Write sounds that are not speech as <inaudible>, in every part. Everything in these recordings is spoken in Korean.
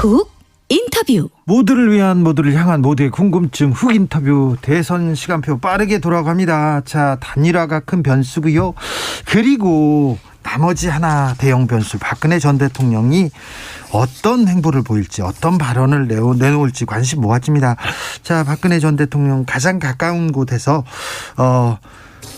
훅 인터뷰 모두를 위한 모두를 향한 모두의 궁금증 훅 인터뷰 대선 시간표 빠르게 돌아갑니다. 자 단일화가 큰 변수고요. 그리고 나머지 하나 대형 변수 박근혜 전 대통령이 어떤 행보를 보일지 어떤 발언을 내놓을지 관심 모아집니다. 자 박근혜 전 대통령 가장 가까운 곳에서 어,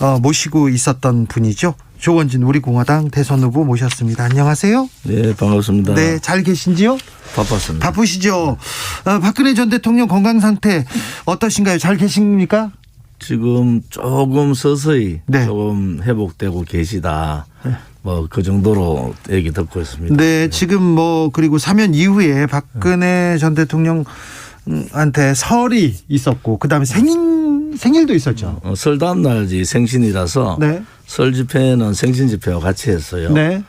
어, 모시고 있었던 분이죠. 조원진 우리공화당 대선 후보 모셨습니다. 안녕하세요. 네, 반갑습니다. 네, 잘 계신지요? 바빴습니다. 바쁘시죠? 어, 박근혜 전 대통령 건강 상태 어떠신가요? 잘 계십니까? 지금 조금 서서히 네. 조금 회복되고 계시다. 뭐그 정도로 얘기 듣고 있습니다. 네, 지금 뭐 그리고 사면 이후에 박근혜 전 대통령한테 설이 있었고 그다음에 생 일 생일도 있었죠. 어, 설 다음 날이 생신이라서 네. 설 집회는 생신 집회와 같이 했어요. 네.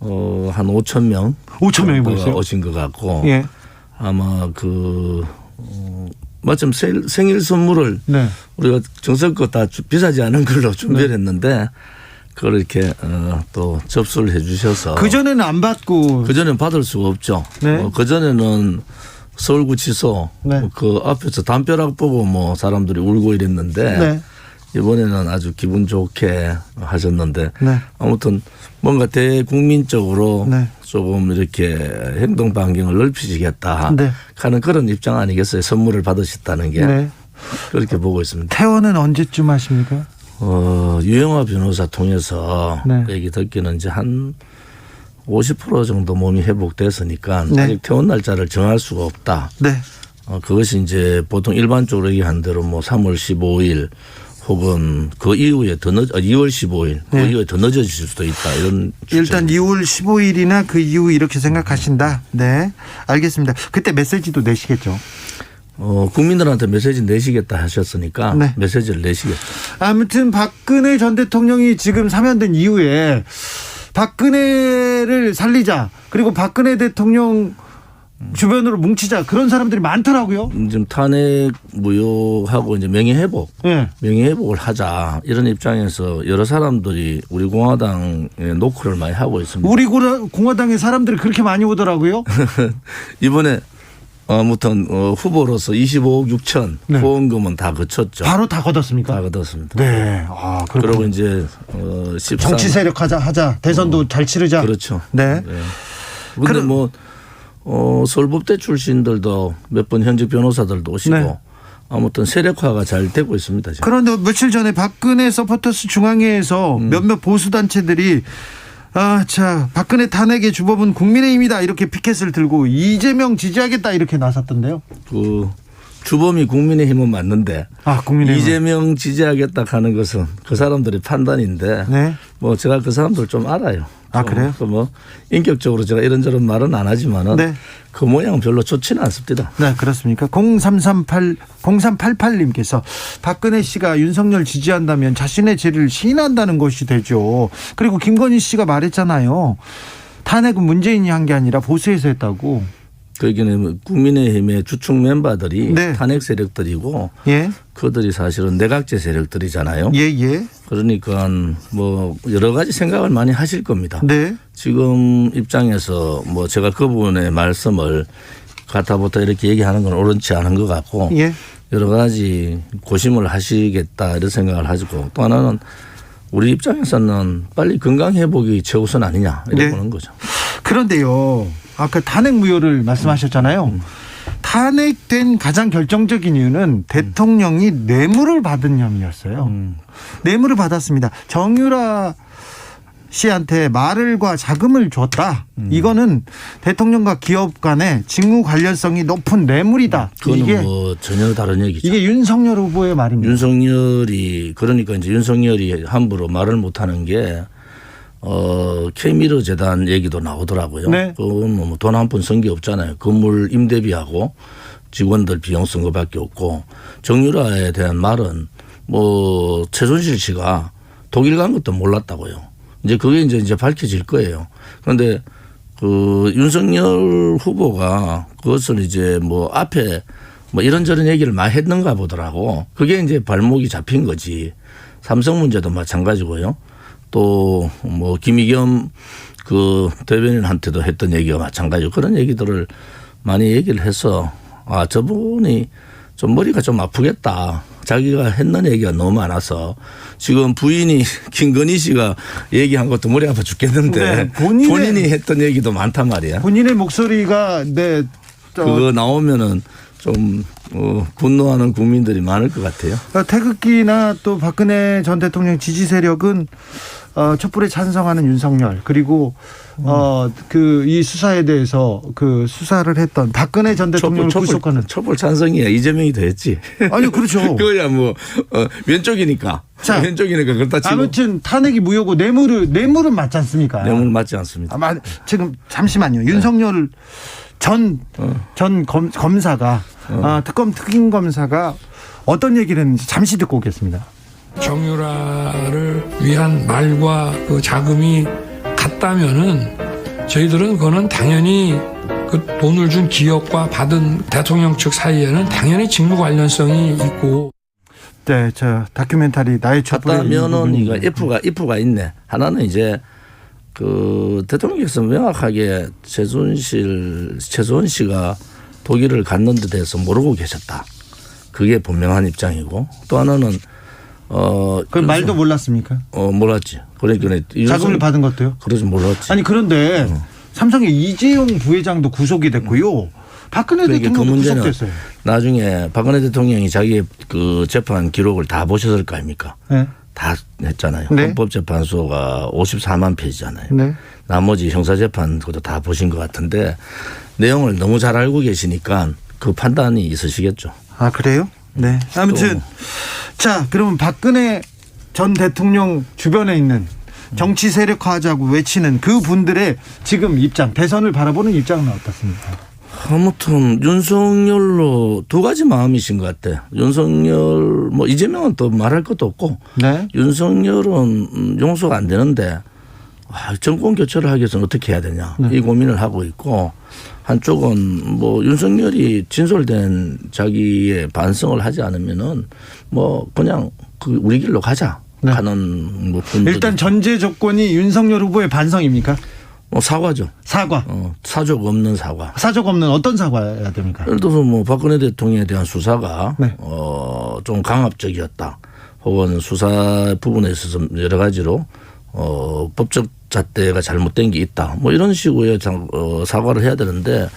어, 한 5천 명 5천 명이 모였어요? 오신 것 같고 예. 아마 그 어, 마침 생일, 선물을 네. 우리가 정성껏 다 주- 비싸지 않은 걸로 준비를 했는데 그걸 이렇게 어, 또 접수를 해 주셔서 그 전에는 안 받고 그 전에는 받을 수가 없죠. 네. 그 전에는 서울구치소 네. 그 앞에서 담벼락 보고 뭐 사람들이 울고 이랬는데 네. 이번에는 아주 기분 좋게 하셨는데 네. 아무튼 뭔가 대국민적으로 네. 조금 이렇게 행동 반경을 넓히시겠다 네. 하는 그런 입장 아니겠어요. 선물을 받으셨다는 게 네. 그렇게 보고 있습니다. 퇴원은 언제쯤 하십니까? 어, 유영화 변호사 통해서 네. 그 얘기 듣기는 이제 한 50% 정도 몸이 회복됐으니까 네. 아직 퇴원 날짜를 정할 수가 없다. 네. 어, 그것이 이제 보통 일반적으로 얘기한 대로 뭐 3월 15일 혹은 그 이후에 더 늦, 어, 2월 15일 그 네. 이후에 더 늦어질 수도 있다 이런 일단 2월 15일이나 그 이후 이렇게 생각하신다. 네. 알겠습니다. 그때 메시지도 내시겠죠. 어, 국민들한테 메시지 내시겠다 하셨으니까 네. 메시지를 내시겠다. 아무튼 박근혜 전 대통령이 지금 사면된 이후에 박근혜를 살리자 그리고 박근혜 대통령 주변으로 뭉치자 그런 사람들이 많더라고요. 지금 탄핵 무효하고 이제 명예 회복 예. 명예 회복을 하자 이런 입장에서 여러 사람들이 우리 공화당에 노크를 많이 하고 있습니다. 우리 공화당의 사람들이 그렇게 많이 오더라고요. <laughs> 이번에 아무튼 어, 후보로서 25억 6천 네. 후원금은 다 거쳤죠. 바로 다 걷었습니까? 다 거뒀습니다. 네. 아, 그리고 이제 어, 13 정치 세력 하자 하자. 대선도 잘 치르자. 그렇죠. 네. 근데 그럼- 뭐 어, 서울법대 출신들도 몇 번 현직 변호사들도 오시고 네. 아무튼 세력화가 잘 되고 있습니다. 지금. 그런데 며칠 전에 박근혜 서포터스 중앙회에서 음. 몇몇 보수 단체들이 아, 자, 박근혜 탄핵의 주범은 국민의힘이다 이렇게 피켓을 들고 이재명 지지하겠다 이렇게 나섰던데요. 그 주범이 국민의힘은 맞는데 아, 국민의힘. 이재명 지지하겠다 하는 것은 그 사람들의 판단인데 네. 뭐 제가 그 사람들 좀 알아요. 아, 좀 그래요? 그뭐 인격적으로 제가 이런저런 말은 안 하지만은 네. 그 모양 별로 좋지는 않습니다. 네, 그렇습니까? 0338 0388님께서 박근혜 씨가 윤석열 지지한다면 자신의 죄를 시인한다는 것이 되죠. 그리고 김건희 씨가 말했잖아요. 탄핵은 문재인이 한 게 아니라 보수에서 했다고. 그기는 국민의힘의 주축 멤버들이 네. 탄핵 세력들이고 예. 그들이 사실은 내각제 세력들이잖아요. 예, 예. 그러니까 뭐 여러 가지 생각을 많이 하실 겁니다. 네. 지금 입장에서 뭐 제가 그분의 말씀을 가타부터 이렇게 얘기하는 건 옳지 않은 것 같고 예. 여러 가지 고심을 하시겠다 이런 생각을 하시고 또 하나는 우리 입장에서는 빨리 건강 회복이 최우선 아니냐 이렇게 네. 보는 거죠. 그런데요. 아까 탄핵 무효를 말씀하셨잖아요. 탄핵된 가장 결정적인 이유는 대통령이 뇌물을 받은 혐의였어요. 뇌물을 받았습니다. 정유라 씨한테 말을과 자금을 줬다. 이거는 대통령과 기업 간의 직무 관련성이 높은 뇌물이다. 이게 뭐 전혀 다른 얘기죠. 이게 윤석열 후보의 말입니다. 윤석열이 그러니까 이제 윤석열이 함부로 말을 못하는 게 어, 케미르 재단 얘기도 나오더라고요. 네. 그건 뭐 돈 한 푼 쓴 게 없잖아요. 건물 임대비하고 직원들 비용 쓴 것밖에 없고 정유라에 대한 말은 뭐 최순실 씨가 독일 간 것도 몰랐다고요. 이제 그게 이제 이제 밝혀질 거예요. 그런데 그 윤석열 후보가 그것을 이제 뭐 앞에 뭐 이런저런 얘기를 많이 했는가 보더라고. 그게 이제 발목이 잡힌 거지. 삼성 문제도 마찬가지고요. 또 뭐 김의겸 그 대변인한테도 했던 얘기가 마찬가지고 그런 얘기들을 많이 얘기를 해서 아 저분이 좀 머리가 좀 아프겠다. 자기가 했는 얘기가 너무 많아서 지금 부인이 <laughs> 김건희 씨가 얘기한 것도 머리 아파 죽겠는데 네, <laughs> 본인이 했던 얘기도 많단 말이야. 본인의 목소리가 네 저, 그거 나오면은 좀 어, 분노하는 국민들이 많을 것 같아요. 어, 태극기나 또 박근혜 전 대통령 지지 세력은 어, 촛불에 찬성하는 윤석열 그리고 어, 그 이 수사에 대해서 그 수사를 했던 박근혜 전 대통령을 구속하는 촛불 찬성이야 이재명이 더 했지. 아니 그렇죠. <laughs> 그거야 뭐 어, 왼쪽이니까 자, 왼쪽이니까 그렇다 치고 아무튼 탄핵이 무효고 뇌물을 뇌물은 맞지 않습니까? 내용은 맞지 않습니다. 아마 지금 잠시만요. 윤석열 전전 검사가 아, 특검 특임 검사가 어떤 얘기를 했는지 잠시 듣고 오겠습니다. 정유라를 위한 말과 그 자금이 같다면은 저희들은 그거는 당연히 그 돈을 준 기업과 받은 대통령 측 사이에는 당연히 직무 관련성이 있고 네, 저 다큐멘터리 나의 촛불의 같다면은 이거 if가 if가 있네. 하나는 이제 그 대통령께서 명확하게 최순실 최소원 씨가 독일을 갔는 데 대해서 모르고 계셨다. 그게 분명한 입장이고 또 하나는 어, 그 말도 몰랐습니까? 어 몰랐지. 그러니까 자금을 받은 것도요? 그러지 몰랐지. 아니 그런데 어. 삼성의 이재용 부회장도 구속이 됐고요. 박근혜 그러니까 그 대통령도 문제는 구속됐어요. 나중에 박근혜 대통령이 자기의 그 재판 기록을 다 보셨을 거 아닙니까? 네. 다 했잖아요. 네. 헌법재판소가 54만 페이지잖아요. 네. 나머지 형사재판 그것도 다 보신 것 같은데 내용을 너무 잘 알고 계시니까 그 판단이 있으시겠죠. 아 그래요? 네. 아무튼 또. 자 그러면 박근혜 전 대통령 주변에 있는 정치 세력화하자고 외치는 그 분들의 지금 입장 대선을 바라보는 입장은 어떻습니까? 아무튼 윤석열로 두 가지 마음이신 것 같아. 윤석열 뭐 이재명은 또 말할 것도 없고 네. 윤석열은 음, 용서가 안 되는데 아, 정권 교체를 하기 위해서는 어떻게 해야 되냐 네. 이 고민을 하고 있고 한쪽은 뭐 윤석열이 진솔된 자기의 반성을 하지 않으면은 뭐 그냥 그 우리 길로 가자 네. 하는 뭐 일단 전제 조건이 윤석열 후보의 반성입니까? 뭐 사과죠. 사과. 어, 사족 없는 사과. 사적 없는 어떤 사과해야 됩니까? 예를 들어서 뭐 박근혜 대통령에 대한 수사가 네. 어 좀 강압적이었다. 혹은 수사 부분에 있어서 여러 가지로 어 법적 잣대가 잘못된 게 있다. 뭐 이런 식으로의 장- 어, 사과를 해야 되는데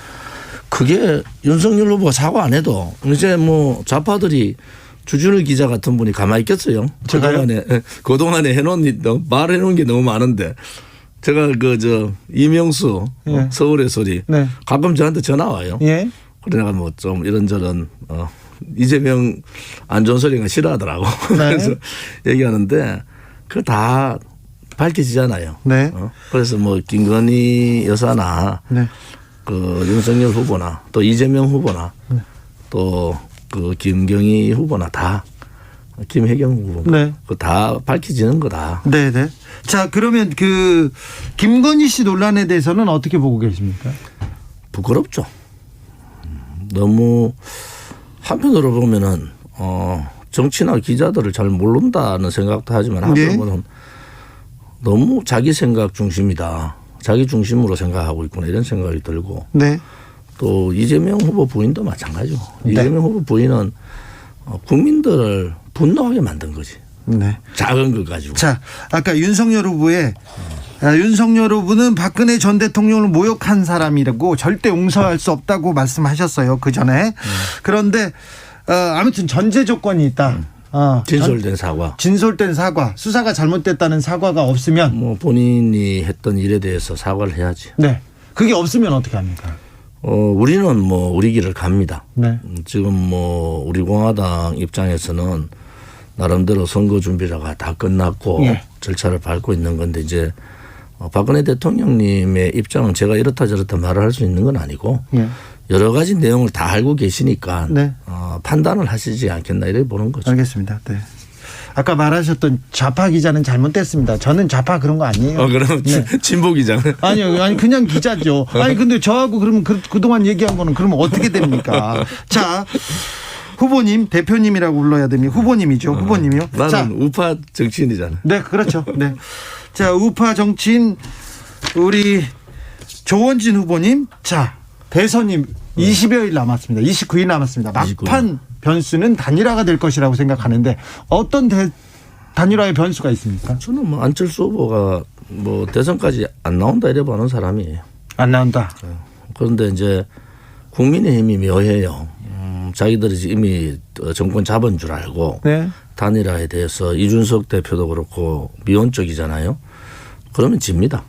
그게 윤석열 후보가 사과 안 해도 이제 뭐 좌파들이 주준일 기자 같은 분이 가만히 있겠어요. 제가요? 그동안에 예, 그동안에 해놓은 말해놓은 게 너무 많은데 제가 그 저 이명수 어, 예. 서울의 소리 네. 가끔 저한테 전화 와요. 예. 그래 내가 뭐 좀 이런저런 어 이재명 안 좋은 소리가 싫어하더라고. <laughs> 네. 그래서 얘기하는데 그거 다 밝혀지잖아요. 네. 어? 그래서 뭐 김건희 여사나 네. 그 윤석열 후보나 또 이재명 후보나 네. 또그 김경희 후보나 다 김혜경 후보 네. 그다 밝혀지는 거다. 네, 네. 자, 그러면 그 김건희 씨 논란에 대해서는 어떻게 보고 계십니까? 부끄럽죠. 음, 너무 한편으로 보면은 어 정치나 기자들을 잘 모른다는 생각도 하지만 네. 한편으로는 너무 자기 생각 중심이다. 자기 중심으로 생각하고 있구나 이런 생각이 들고 네. 또 이재명 후보 부인도 마찬가지고 네. 이재명 후보 부인은 어, 국민들을 분노하게 만든 거지. 네. 작은 것 가지고. 자, 아까 윤석열 후보의 아, 윤석열 후보는 박근혜 전 대통령을 모욕한 사람이라고 절대 용서할 수 없다고 말씀하셨어요. 그 전에. 그런데 어, 아무튼 전제 조건이 있다. 어, 전- 진솔된 사과. 진솔된 사과, 수사가 잘못됐다는 사과가 없으면 뭐 본인이 했던 일에 대해서 사과를 해야지. 네. 그게 없으면 어떻게 합니까? 어, 우리는 뭐 우리 길을 갑니다. 네. 음, 지금 뭐 우리 공화당 입장에서는 나름대로 선거 준비가 다 끝났고 예. 절차를 밟고 있는 건데 이제 어, 박근혜 대통령님의 입장은 제가 이렇다 저렇다 말을 할 수 있는 건 아니고 예. 여러 가지 내용을 다 알고 계시니까 네. 어, 판단을 하시지 않겠나 이렇게 보는 거죠. 알겠습니다. 네. 아까 말하셨던 좌파 기자는 잘못됐습니다. 저는 좌파 그런 거 아니에요. 어, 그럼 네. 진보기장. <laughs> 아니요, 아니 그냥 기자죠. 아니 근데 저하고 그러면 그, 그동안 얘기한 거는 그러면 어떻게 됩니까? <laughs> 자, 후보님, 대표님이라고 불러야 됩니다. 후보님이죠, 후보님이요. 나는 자, 우파 정치인이잖아. 네, 그렇죠. 네. 자, 우파 정치인 우리 조원진 후보님, 자 대선이 20여일 남았습니다. 29일 남았습니다. 막판 변수는 단일화가 될 것이라고 생각하는데 어떤 대, 단일화의 변수가 있습니까? 저는 뭐 안철수 후보가 뭐 대선까지 안 나온다 이래 보는 사람이에요. 안 나온다. 그런데 이제 국민의힘이 묘해요. 음, 자기들이 이미 정권 잡은 줄 알고 네. 단일화에 대해서 이준석 대표도 그렇고 미온적이잖아요. 그러면 집니다.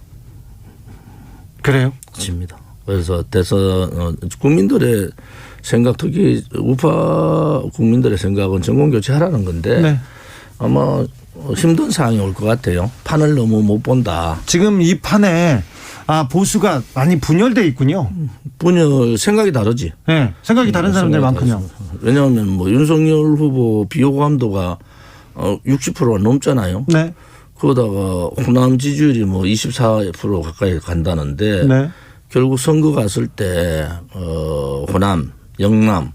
그래요? 집니다. 그래서 대선 어, 국민들의 생각 특히 우파 국민들의 생각은 정권 교체하라는 건데 네. 아마 힘든 상황이 올 것 같아요. 판을 너무 못 본다. 지금 이 판에 아 보수가 많이 분열돼 있군요. 분열 생각이 다르지. 네. 생각이 다른 사람들 많군요. 왜냐하면 뭐 윤석열 후보 비호감도가 어 60%가 넘잖아요. 네. 그러다가 호남 지지율이 뭐 24% 가까이 간다는데 네. 결국 선거 갔을 때 어, 호남, 영남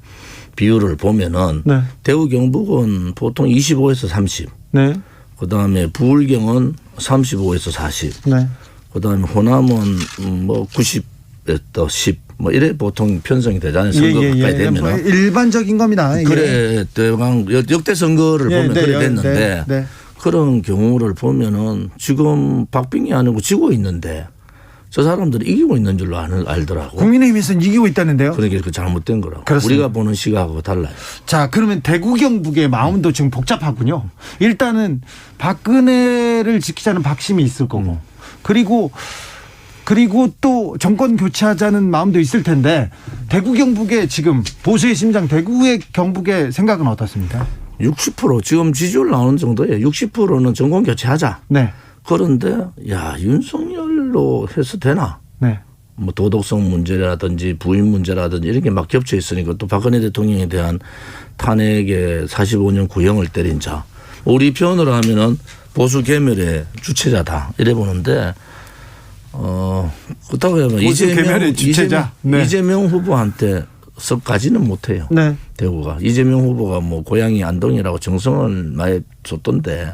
비율을 보면은 네. 대구 경북은 보통 25에서 30, 네. 그다음에 부울경은 35에서 40, 네. 그다음에 호남은 음, 뭐 90에서 10, 뭐 이래 보통 편성이 되잖아요. 선거 가까이 뭐 되면은. 일반적인 겁니다. 이게. 그래 대강 역- 역대 선거를 예, 보면 네, 그래 네, 됐는데 네, 네. 그런 경우를 보면은 지금 박빙이 아니고 지고 있는데 저 사람들이 이기고 있는 줄로 아는, 알더라고. 국민의힘에서는 이기고 있다는데요. 그러니까 그 잘못된 거라고. 그렇습니다. 우리가 보는 시각하고 달라요. 자, 그러면 대구 경북의 마음도 지금 복잡하군요. 일단은 박근혜를 지키자는 박심이 있을 거고, 음. 그리고 그리고 또 정권 교체하자는 마음도 있을 텐데 대구 경북의 지금 보수의 심장 대구의 경북의 생각은 어떻습니까? 60% 지금 지지율 나오는 정도예요. 60%는 정권 교체하자. 네, 그런데 야 윤석열로 해서 되나? 네, 뭐 도덕성 문제라든지 부인 문제라든지 이런 게 막 겹쳐 있으니까 또 박근혜 대통령에 대한 탄핵에 45년 구형을 때린 자. 우리 표현으로 하면은 보수 개멸의 주체자다. 이래 보는데 어 그렇다고 보수 이재명 개멸의 주체자. 이재명, 네. 이재명 후보한테 썩 가지는 못해요. 네. 대구가 이재명 후보가 뭐 고향이 안동이라고 정성을 많이 줬던데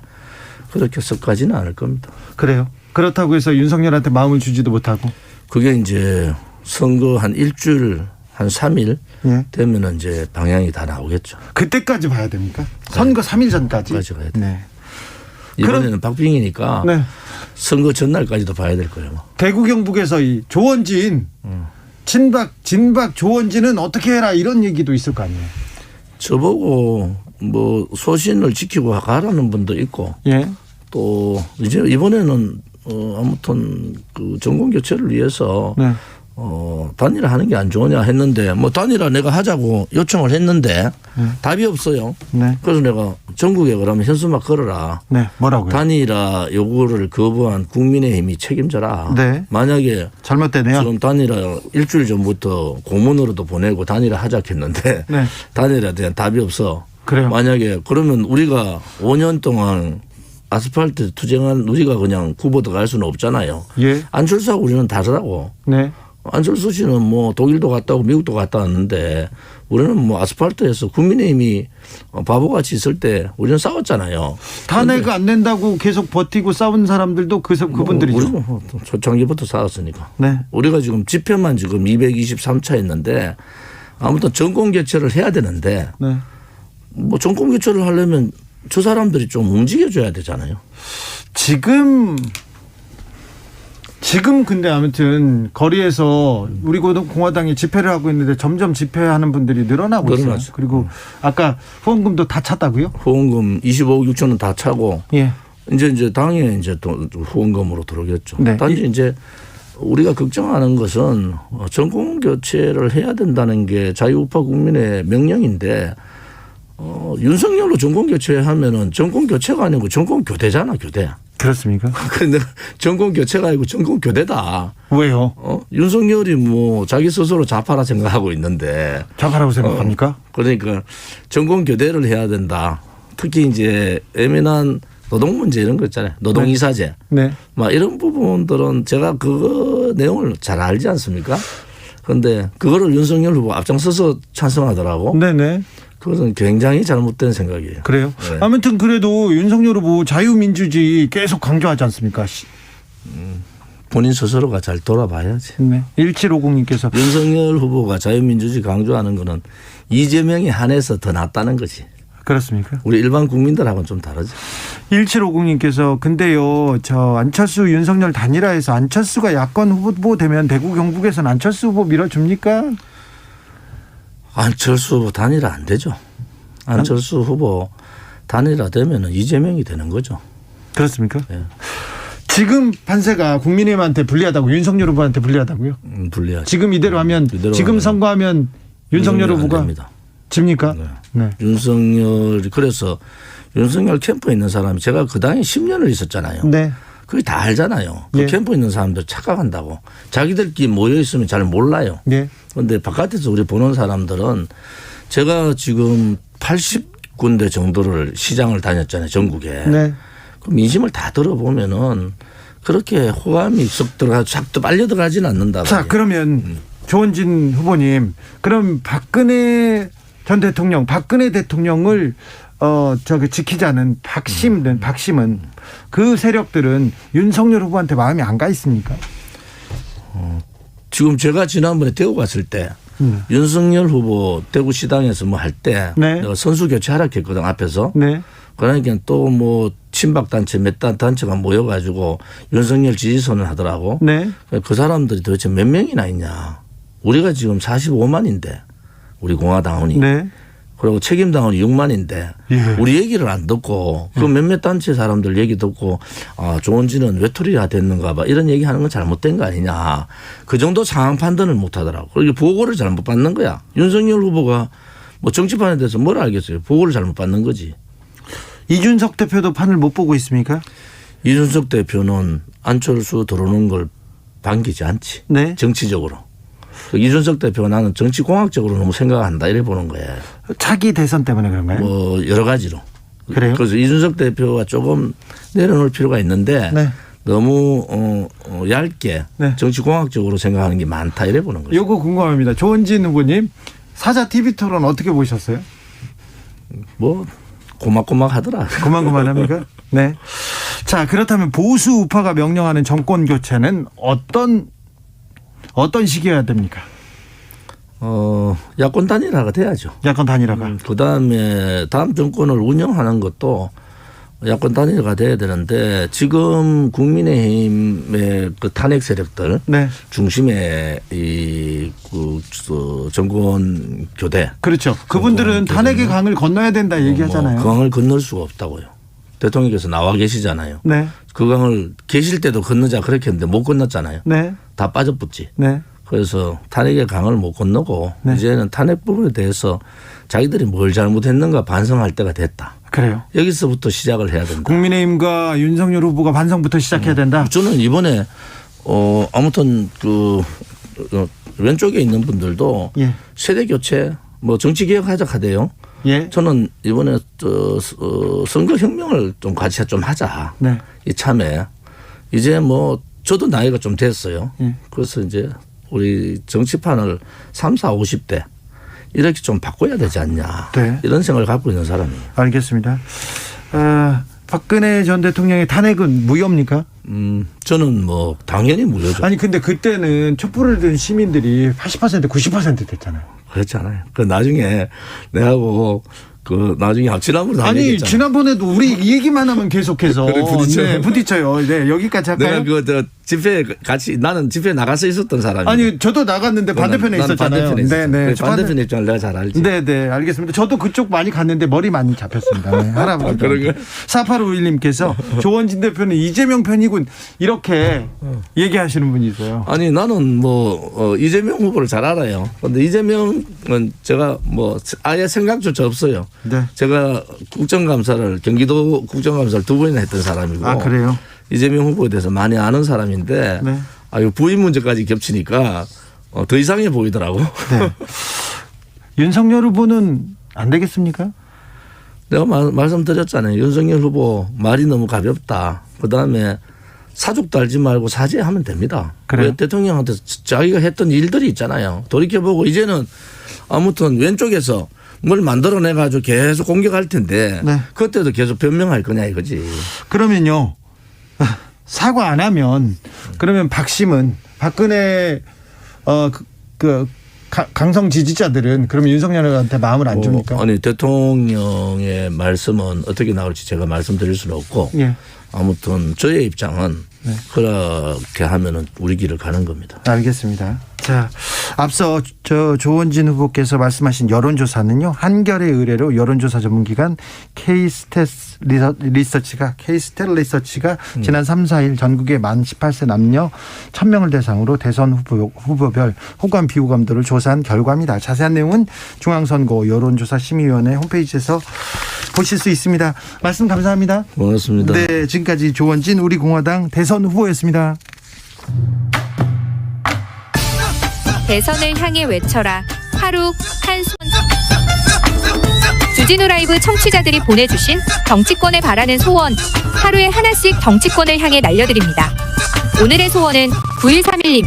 그렇게 썩 가지는 않을 겁니다. 그래요. 그렇다고 해서 윤석열한테 마음을 주지도 못하고, 그게 이제 선거 한 일주일 한 3일 예. 되면은 이제 방향이 다 나오겠죠. 그때까지 봐야 됩니까? 선거 3일 전까지. 까지 가야 돼. 네. 이번에는 박빙이니까 네. 선거 전날까지도 봐야 될 거예요. 대구 경북에서 이 조원진 음. 친박 진박 조원진은 어떻게 해라 이런 얘기도 있을 거 아니에요. 저보고 뭐 소신을 지키고 가라는 분도 있고 예. 또 이제 이번에는 어 아무튼 그 정권 교체를 위해서 네. 어 단일화 하는 게 안 좋으냐 했는데 뭐 단일화 내가 하자고 요청을 했는데 답이 없어요. 네. 그래서 내가 전국에 그러면 현수막 걸어라. 네. 뭐라고요? 단일화 요구를 거부한 국민의힘이 책임져라. 네. 만약에 잘못되네요. 지금 단일화 일주일 전부터 고문으로도 보내고 단일화 하자 했는데 네. <laughs> 단일화에 대한 답이 없어. 그래요. 만약에 그러면 우리가 5년 동안 아스팔트 투쟁한 우리가 그냥 후보도 갈 수는 없잖아요. 예. 안철수하고 우리는 다르다고. 네. 안철수 씨는 뭐 독일도 갔다 오고 미국도 갔다 왔는데 우리는 뭐 아스팔트에서 국민의힘이 바보같이 있을 때 우리는 싸웠잖아요. 탄핵 안 낸다고 계속 버티고 싸운 사람들도 그 그분들이죠. 뭐 초창기부터 싸웠으니까. 네. 우리가 지금 집회만 지금 223차 했는데 아무튼 정권 교체를 해야 되는데 네. 뭐 정권 교체를 하려면 저 사람들이 좀 움직여줘야 되잖아요. 지금 지금 근데 아무튼 거리에서 우리 공화당이 집회를 하고 있는데 점점 집회하는 분들이 늘어나고 있어요. 늘어나죠. 그리고 아까 후원금도 다 찼다고요? 후원금 25억 6천 원다 차고 예. 이제 이제 당에 이제 또 후원금으로 들어오겠죠. 네. 단지 이제 우리가 걱정하는 것은 어, 정권 교체를 해야 된다는 게 자유우파 국민의 명령인데 어, 윤석열로 정권 교체하면은 정권 교체가 아니고 정권 교대잖아 교대. 그렇습니까? <laughs> 근데 정권 교체가 아니고 정권 교대다. 왜요? 어? 윤석열이 뭐 자기 스스로 좌파라 생각하고 있는데 자가라고 생각합니까? 그러니까 정권 교대를 해야 된다. 특히 이제 예민한 노동 문제 이런 거 있잖아요. 노동 이사제. 네. 막 이런 부분들은 제가 그거 내용을 잘 알지 않습니까? 그런데 그거를 윤석열 후보 앞장서서 찬성하더라고. 네네. 그것은 굉장히 잘못된 생각이에요. 그래요. 네. 아무튼 그래도 윤석열 후보 자유민주주의 계속 강조하지 않습니까? 시- 본인 스스로가 잘 돌아봐야지. 네. 1750님께서 윤석열 후보가 자유민주주의 강조하는 거는 이재명에 한해서 더 낫다는 거지. 그렇습니까? 우리 일반 국민들하고는 좀 다르지. 1750님께서 근데요 저 안철수 윤석열 단일화에서 안철수가 야권 후보 되면 대구 경북에서는 안철수 후보 밀어줍니까? 안철수 후보 단일화 안 되죠. 안철수 후보 단일화 되면은 이재명이 되는 거죠. 그렇습니까? 예. 지금 판세가 국민의힘한테 불리하다고 윤석열 후보한테 불리하다고요? 음, 불리하죠. 지금 이대로 하면 이대로 지금 하면 선거하면 윤석열 안 후보가. 집니까? 네. 네. 윤석열이 그래서 윤석열 캠프에 있는 사람이 제가 그 당에 10년을 있었잖아요. 네. 그게 다 알잖아요. 그 예. 캠프에 있는 사람들 착각한다고. 자기들끼리 모여 있으면 잘 몰라요. 네. 그런데 바깥에서 우리 보는 사람들은 제가 지금 80군데 정도를 시장을 다녔잖아요. 전국에. 네. 그 민심을 다 들어보면은 그렇게 호감이 쏙 들어가 싹 빨려 들어가지는 않는다. 자 그러면 조원진 후보님 그럼 박근혜 전 대통령 박근혜 대통령을 어 저기 지키자는 박심은 박심은 그 세력들은 윤석열 후보한테 마음이 안 가 있습니까? 지금 제가 지난번에 대구 갔을 때 음. 윤석열 후보 대구 시당에서 뭐 할때 네. 선수 교체하라 했거든 앞에서. 네. 그러니까 또 뭐 친박 단체 몇 단 단체가 모여가지고 윤석열 지지선을 하더라고. 네. 그 사람들이 도대체 몇 명이나 있냐. 우리가 지금 45만인데 우리 공화당원이. 네. 그리고 책임당원이 6만인데 예. 우리 얘기를 안 듣고 그 몇몇 단체 사람들 얘기 듣고 아 조원진은 외톨이가 됐는가 봐 이런 얘기하는 건 잘못된 거 아니냐. 그 정도 상황 판단을 못 하더라고. 그리고 보고를 잘못 받는 거야. 윤석열 후보가 뭐 정치판에 대해서 뭘 알겠어요? 보고를 잘못 받는 거지. 이준석 대표도 판을 못 보고 있습니까? 이준석 대표는 안철수 들어오는 걸 반기지 않지. 네. 정치적으로. 그 이준석 대표가 나는 정치공학적으로 너무 생각한다 이래 보는 거예요 차기 대선 때문에 그런가요? 뭐 여러 가지로. 그래요? 그래서 이준석 대표가 조금 내려놓을 필요가 있는데 네. 너무 어, 어, 얇게 네. 정치공학적으로 생각하는 게 많다 이래 보는 거죠. 요거 궁금합니다. 조원진 후보님 사자 TV 토론 어떻게 보셨어요? 뭐 고막고막 하더라. 그만그만합니까? <laughs> 네. 자 그렇다면 보수 우파가 명령하는 정권 교체는 어떤 어떤 시기여야 됩니까? 어 야권 단일화가 돼야죠. 야권 단일화가. 그 다음에 다음 정권을 운영하는 것도 야권 단일화가 돼야 되는데 지금 국민의힘의 그 탄핵 세력들 네. 중심의 이그 정권 교대 그렇죠. 그분들은 탄핵의 강을 건너야 된다 얘기하잖아요. 뭐 강을 건널 수가 없다고요. 대통령께서 나와 계시잖아요. 네. 그 강을 계실 때도 건너자 그렇게 했는데 못 건넜잖아요. 네. 다 빠져붙지. 네. 그래서 탄핵의 강을 못 건너고 네. 이제는 탄핵 부분에 대해서 자기들이 뭘 잘못했는가 반성할 때가 됐다. 그래요. 여기서부터 시작을 해야 된다. 국민의힘과 윤석열 후보가 반성부터 시작해야 된다. 저는 이번에 어 아무튼 그 어, 왼쪽에 있는 분들도 예. 세대 교체 뭐 정치 개혁하자 하대요. 예. 저는 이번에 저 어, 선거 혁명을 좀 같이 좀 하자. 네. 이참에 이제 뭐 저도 나이가 좀 됐어요. 예. 그래서 이제 우리 정치판을 3, 4, 50대 이렇게 좀 바꿔야 되지 않냐. 네. 이런 생각을 갖고 있는 사람이에요. 알겠습니다. 어, 박근혜 전 대통령의 탄핵은 무효입니까? 음, 저는 뭐 당연히 무효죠. 아니 근데 그때는 촛불을 든 시민들이 80% 90% 됐잖아요. 그렇잖아요. 그 나중에 내하고 그 나중에 지난번에 아니 지난번에도 우리 이 얘기만 하면 계속해서 <laughs> 그래, 부딪혀요. 네, 부딪혀요. 네, 여기까지 할까요? 내가 그저 집회 같이 나는 집회 나가서 있었던 사람이 아니 저도 나갔는데 반대편에 있었잖아요. 반대편에 있었어. 네, 네. 그저 반대편 입장을 내가 잘 알지. 네, 네, 알겠습니다. 저도 그쪽 많이 갔는데 머리 많이 잡혔습니다. 네, <laughs> 할아버지. 아, 그런가요? 4851님께서 조원진 대표는 이재명 편이군 이렇게 얘기하시는 분이 있어요. 아니 나는 뭐 어, 이재명 후보를 잘 알아요. 그런데 이재명은 제가 뭐 아예 생각조차 없어요. 네. 제가 국정감사를 경기도 국정감사를 두 번이나 했던 사람이고 아, 그래요? 이재명 후보에 대해서 많이 아는 사람인데 네. 아유 부인 문제까지 겹치니까 어, 더 이상해 보이더라고. 네. <laughs> 윤석열 후보는 안 되겠습니까? 내가 마- 말씀드렸잖아요. 윤석열 후보 말이 너무 가볍다. 그 다음에 사족도 알지 말고 사죄하면 됩니다. 그래요? 왜 대통령한테 자기가 했던 일들이 있잖아요. 돌이켜보고 이제는 아무튼 왼쪽에서 뭘 만들어내가지고 계속 공격할 텐데 네. 그때도 계속 변명할 거냐 이거지. 그러면요. 사과 안 하면 그러면 박심은 박근혜 어그 그, 가- 강성 지지자들은 그러면 윤석열한테 마음을 안 줍니까? 어, 아니 대통령의 말씀은 어떻게 나올지 제가 말씀드릴 수는 없고 예. 아무튼 저의 입장은 네. 그렇게 하면은 우리 길을 가는 겁니다. 알겠습니다. 자, 앞서 저 조원진 후보께서 말씀하신 여론조사는요 한결의 의뢰로 여론조사 전문기관 리서- 리서치가 K스텔 리서치가 지난 3, 4일 전국의 만 18세 남녀 1000명을 대상으로 대선 후보, 후보별 호감 비호감도를 조사한 결과입니다. 자세한 내용은 중앙선거 여론조사 심의위원회 홈페이지에서 보실 수 있습니다. 말씀 감사합니다. 고맙습니다. 네, 지금까지 조원진 우리 공화당 대선 후보였습니다. 대선을 향해 외쳐라. 하루 한 손. 주진우 라이브 청취자들이 보내주신 정치권에 바라는 소원. 하루에 하나씩 정치권을 향해 날려드립니다. 오늘의 소원은 9131님.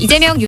이재명